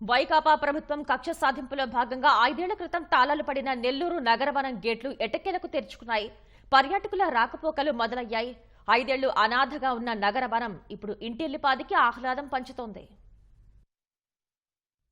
వైకాపా ప్రభుత్వం కక్ష సాధింపులో భాగంగా ఐదేళ్ళ క్రితం తాళాలు పడిన నెల్లూరు నగరవనం గేట్లు ఎటకెలకు తెరుచుకున్నాయి. పర్యాటకుల రాకపోకలు మొదలయ్యాయి. ఐదేళ్ళు అనాథగా ఉన్న నగరవనం ఇప్పుడు ఇంటిల్లిపాదికి ఆహ్లాదం పంచుతోంది.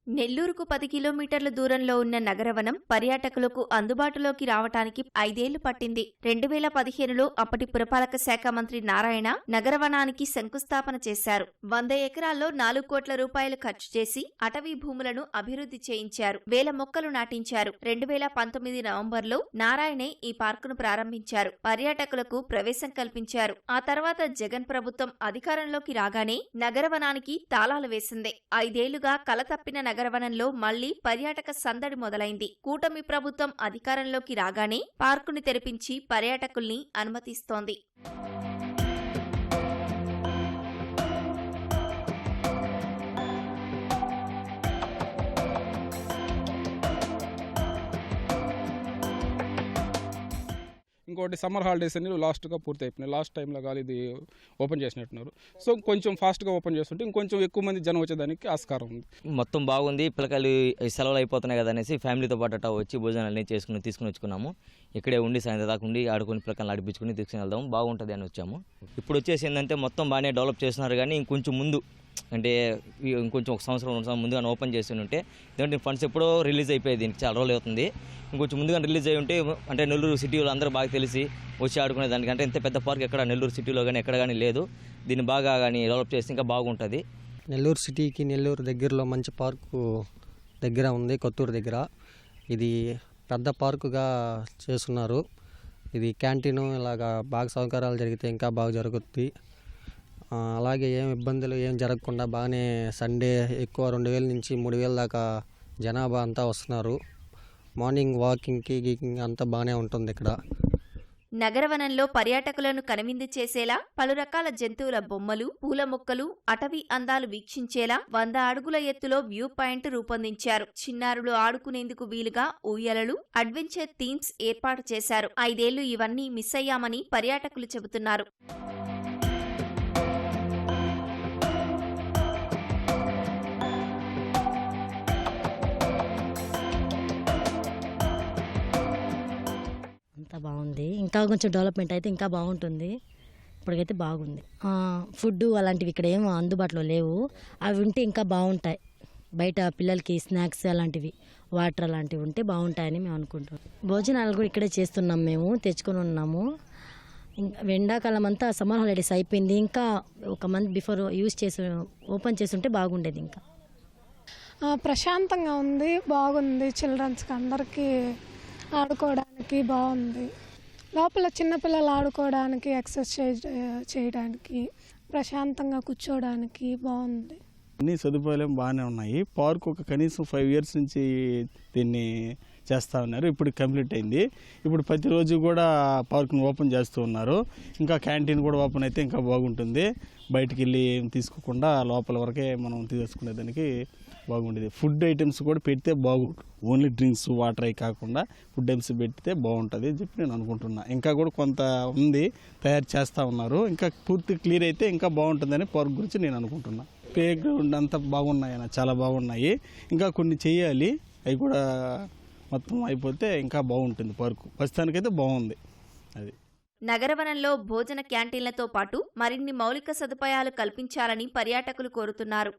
నెల్లూరుకు పది కిలోమీటర్ల దూరంలో ఉన్న నగరవనం పర్యాటకులకు అందుబాటులోకి రావటానికి ఐదేళ్ళు పట్టింది. రెండు వేల పదిహేనులో అప్పటి పురపాలక శాఖ మంత్రి నారాయణ నగరవనానికి శంకుస్థాపన చేశారు. వంద ఎకరాల్లో నాలుగు కోట్ల రూపాయలు ఖర్చు చేసి అటవీ భూములను అభివృద్ధి చేయించారు. వేల మొక్కలు నాటించారు. రెండు వేల పంతొమ్మిది నవంబర్లో నారాయణే ఈ పార్కును ప్రారంభించారు. పర్యాటకులకు ప్రవేశం కల్పించారు. ఆ తర్వాత జగన్ ప్రభుత్వం అధికారంలోకి రాగానే నగరవనానికి తాళాలు వేసింది. ఐదేళ్ళుగా కలతప్పిన నగరవనంలో మళ్ళీ పర్యాటక సందడి మొదలైంది. కూటమి ప్రభుత్వం అధికారంలోకి రాగానే పార్కుని తెరిపించి పర్యాటకుల్ని అనుమతిస్తోంది. ఇంకోటి సమ్మర్ హాలిడేస్ అనేవి లాస్ట్గా పూర్తి అయిపోయినాయి. లాస్ట్ టైంలో కాదు ఇది ఓపెన్ చేసినట్టున్నారు. సో కొంచెం ఫాస్ట్గా ఓపెన్ చేస్తుంటే ఇంకొంచెం ఎక్కువ మంది జనం వచ్చేదానికి ఆస్కారం ఉంది. మొత్తం బాగుంది. పిల్లకాయలు సెలవులు అయిపోతున్నాయి కదా అనేసి ఫ్యామిలీతో పాటు వచ్చి భోజనాలు అన్నీ చేసుకుని తీసుకుని వచ్చుకున్నాము. ఇక్కడే ఉండి సాయంత్రం దాకా ఉండి ఆడుకొని పిల్లకాయలు నడిపించుకుని తీసుకుని వెళ్దాం బాగుంటుంది అని వచ్చాము. ఇప్పుడు వచ్చేసి ఏంటంటే మొత్తం బాగానే డెవలప్ చేస్తున్నారు కానీ ఇంకొంచెం ముందు అంటే ఇంకొంచెం ఒక సంవత్సరం రెండు సంవత్సరం ముందుగా ఓపెన్ చేసి ఉంటే ఎందుకంటే ఫండ్స్ ఎప్పుడో రిలీజ్ అయిపోయాయి దీనికి చాలా రోజులు అవుతుంది. ఇంకొంచెం ముందుగా రిలీజ్ అయి ఉంటే అంటే నెల్లూరు సిటీలో అందరూ బాగా తెలిసి వచ్చి ఆడుకునే దానికంటే ఇంత పెద్ద పార్క్ ఎక్కడ నెల్లూరు సిటీలో కానీ ఎక్కడ కానీ లేదు. దీన్ని బాగా కానీ డెవలప్ చేస్తే ఇంకా బాగుంటుంది. నెల్లూరు సిటీకి నెల్లూరు దగ్గరలో మంచి పార్కు దగ్గర ఉంది కొత్తూరు దగ్గర. ఇది పెద్ద పార్కుగా చేస్తున్నారు. ఇది క్యాంటీను ఇలాగా బాగా సౌకర్యాలు జరిగితే ఇంకా బాగా జరుగుద్ది. అలాగే ఏం ఇబ్బందులు ఏం జరగకుండా బాగానే సండే ఎక్కువ రెండు వేల నుంచి మూడు వేల దాకా జనాభా అంతా వస్తున్నారు. మార్నింగ్ వాకింగ్కి గీకింగ్ అంతా బాగానే ఉంటుంది ఇక్కడ. నగరవనంలో పర్యాటకులను కనువిందు చేసేలా పలు రకాల జంతువుల బొమ్మలు పూల మొక్కలు అటవీ అందాలు వీక్షించేలా వంద అడుగుల ఎత్తులో వ్యూ పాయింట్ రూపొందించారు. చిన్నారులు ఆడుకునేందుకు వీలుగా ఊయలలు అడ్వెంచర్ థీమ్స్ ఏర్పాటు చేశారు. ఐదేళ్ళు ఇవన్నీ మిస్ అయ్యామని పర్యాటకులు చెబుతున్నారు. బాగుంది ఇంకా కొంచెం డెవలప్మెంట్ అయితే ఇంకా బాగుంటుంది. ఇప్పటికైతే బాగుంది. ఫుడ్ అలాంటివి ఇక్కడ ఏం అందుబాటులో లేవు. అవి ఉంటే ఇంకా బాగుంటాయి. బయట పిల్లలకి స్నాక్స్ అలాంటివి వాటర్ అలాంటివి ఉంటే బాగుంటాయని మేము అనుకుంటున్నాం. భోజనాలు కూడా ఇక్కడే చేస్తున్నాం మేము తెచ్చుకొని ఉన్నాము. ఇంకా ఎండాకాలం అంతా సమ్మర్ హాలిడేస్ అయిపోయింది. ఇంకా ఒక మంత్ బిఫోర్ యూస్ చేసి ఓపెన్ చేసి ఉంటే బాగుండేది ఇంకా. ప్రశాంతంగా ఉంది బాగుంది. చిల్డ్రన్స్కి అందరికీ ఆడుకోవడానికి బాగుంది. లోపల చిన్నపిల్లలు ఆడుకోవడానికి ఎక్సర్సైజ్ చేయడానికి ప్రశాంతంగా కూర్చోవడానికి బాగుంది. అన్ని సదుపాయాలు బాగానే ఉన్నాయి. పార్క్ ఒక కనీసం ఫైవ్ ఇయర్స్ నుంచి దీన్ని చేస్తూ ఉన్నారు. ఇప్పుడు కంప్లీట్ అయింది. ఇప్పుడు ప్రతిరోజు కూడా పార్క్ని ఓపెన్ చేస్తూ ఉన్నారు. ఇంకా క్యాంటీన్ కూడా ఓపెన్ అయితే ఇంకా బాగుంటుంది. బయటికి వెళ్ళి ఏం తీసుకోకుండా లోపల వరకే మనం తీసుకునేదానికి బాగుండేది ఫుడ్ ఐటమ్స్ కూడా పెడితే బాగుంటుంది ఓన్లీ డ్రింక్స్ వాటర్ అవి కాకుండా ఫుడ్ ఐటమ్స్ పెడితే బాగుంటుంది అని చెప్పి నేను అనుకుంటున్నా. ఇంకా కూడా కొంత ఉంది. తయారు చేస్తూ ఉన్నారు. ఇంకా పూర్తి క్లియర్ అయితే ఇంకా బాగుంటుందని పార్క్ గురించి నేను అనుకుంటున్నా. ప్లే గ్రౌండ్ అంతా బాగున్నాయి చాలా బాగున్నాయి. ఇంకా కొన్ని చేయాలి. అవి కూడా మొత్తం అయిపోతే ఇంకా బాగుంటుంది పార్కు. ప్రస్తుతానికైతే బాగుంది అది. నగరవనంలో భోజన క్యాంటీన్లతో పాటు మరిన్ని మౌలిక సదుపాయాలు కల్పించాలని పర్యాటకులు కోరుతున్నారు.